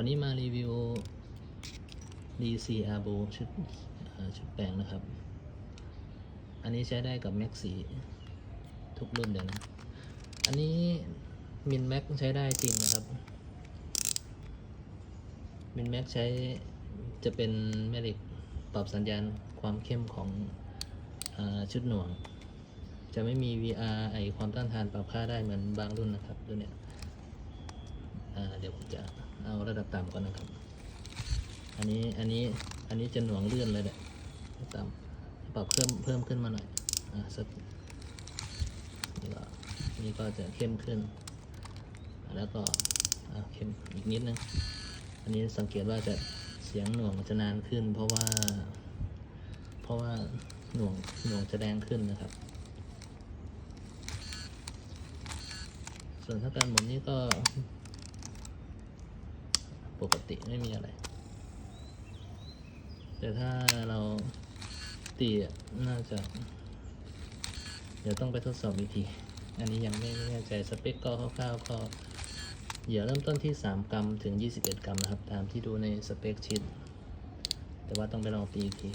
วันนี้มารีวิว DC Arbo ชุดชุดแปลงนะครับ อันนี้ใช้ได้กับ Max 4ทุกรุ่นเลยนะ อันนี้มินแม็กใช้ได้จริงนะครับมินแม็กใช้จะเป็นแม่เหล็กปรับสัญญาณความเข้มของอชุดหน่วง จะไม่มี VR ไอความต้านทานปรับค่าได้เหมือนบางรุ่นนะครับรุ่นเนี้ย เดี๋ยวผมจะเอาระดับต่ำก่อนนะครับ อันนี้อันนี้อันนี้จะหน่วงเลื่อนเลยแหละต่ำปรับเพิ่มเพิ่มขึ้นมาหน่อยอ่าสักนี่ก็นี่ก็จะเข้มขึ้น แล้วก็อ่าเข้มอีกนิดนึง อันนี้สังเกตว่าจะเสียงหน่วงจะนานขึ้น เพราะว่า เพราะว่าหน่วงหน่วงจะแรงขึ้นนะครับ ส่วนถ้าการหมุนนี่ก็ ปกติไม่มีอะไร แต่ถ้าเราตีน่าจะ เดี๋ยวต้องไปทดสอบอีกที อันนี้ยังไม่แน่ใจสเปคก็คร่าวๆก็เหยื่อเริ่มต้นที่ 3 กรัมถึง 21 กรัมนะครับ ตามที่ดูในสเปคชิดแต่ว่าต้องไปลองตีอีกที